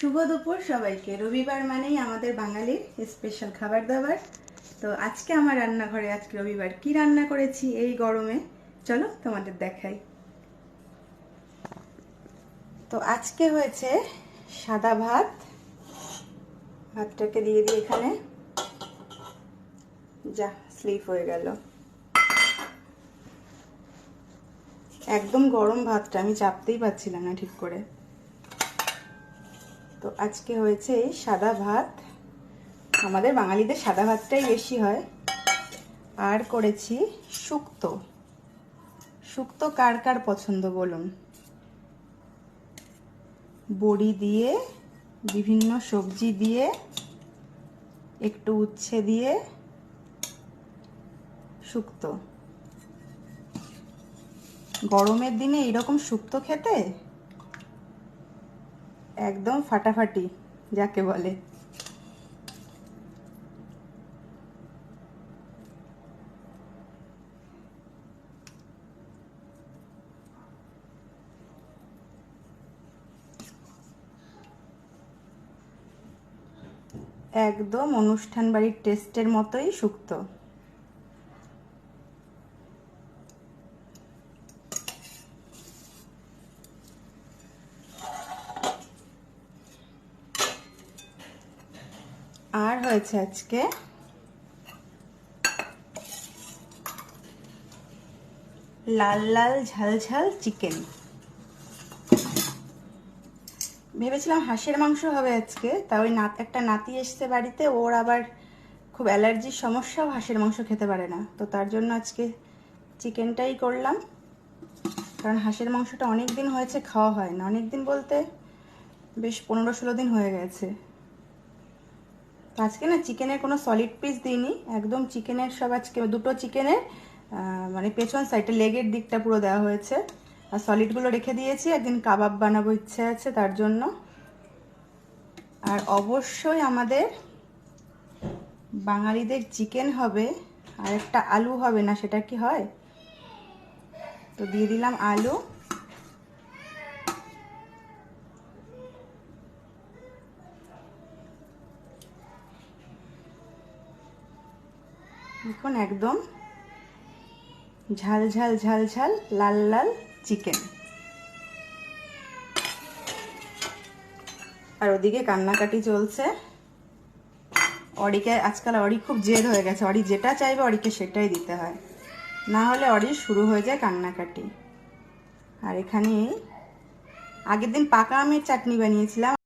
শুভ দুপুর সবাইকে। রবিবার মানেই আমাদের বাঙালির স্পেশাল খাবার দাবার। তো আজকে আমার রান্নাঘরে, আজকে রবিবার কি রান্না করেছি এই গরমে? চলো তোমাদের দেখাই। তো আজকে হয়েছে সাদা ভাত। ভাতটাকে দিয়ে দিই এখানে। যা স্লিপ হয়ে গেল। একদম গরম ভাতটা, আমি চাপতেই পারছিলাম না ঠিক করে। তো আজকে হয়েছে সাদা ভাত। আমাদের বাঙালিদের সাদা ভাতটাই বেশি হয়। আর করেছি শুক্তো। শুক্তো কার কার পছন্দ বলুন? বড়ি দিয়ে, বিভিন্ন সবজি দিয়ে, একটু উচ্ছে দিয়ে, শুক্তো। গরমের দিনে এরকম শুক্তো খেতে একদম ফাটাফাটি যাকে বলে। একদম অনুষ্ঠান বাড়ির টেস্টের মতোই শুক্তো আর হয়েছে আজকে? লাল লাল ঝাল ঝাল চিকেন। ভেবেছিলাম হাঁসের মাংস হবে আজকে, তা ওই নাত একটা নাতি এসছে বাড়িতে, ওর আবার খুব অ্যালার্জির সমস্যাও হাঁসের মাংস খেতে পারে না। তো তার জন্য আজকে চিকেনটাই করলাম। কারণ হাঁসের মাংসটা অনেক দিন হয়েছে, খাওয়া হয় না। অনেক দিন বলতে বেশ পনেরো ষোলো দিন হয়ে গেছে। আজকে না চিকেনের কোনো সলিড পিস দিইনি, একদম চিকেনের সব আজকে দুটো চিকেনের মানে পেছন সাইডে লেগের দিকটা পুরো দেওয়া হয়েছে। আর সলিডগুলো রেখে দিয়েছি, একদিন কাবাব বানাবো ইচ্ছে আছে তার জন্য। আর অবশ্যই আমাদের বাঙালিদের চিকেন হবে, আর একটা আলু হবে না, সেটা কি হয়? তো দিয়ে দিলাম আলু। এখন একদম ঝাল ঝাল ঝাল ঝাল, লাল লাল চিকেন। আর ওদিকে কান্নাকাটি চলছে। অরিকে আজকাল অরি খুব জেদ হয়ে গেছে। অরি যেটা চাইবে অরিকে সেটাই দিতে হয়। না হলে অরি শুরু হয়ে যায় কান্নাকাটি। আর এখানে আগের দিন পাকা আমের চাটনি বানিয়েছিলাম।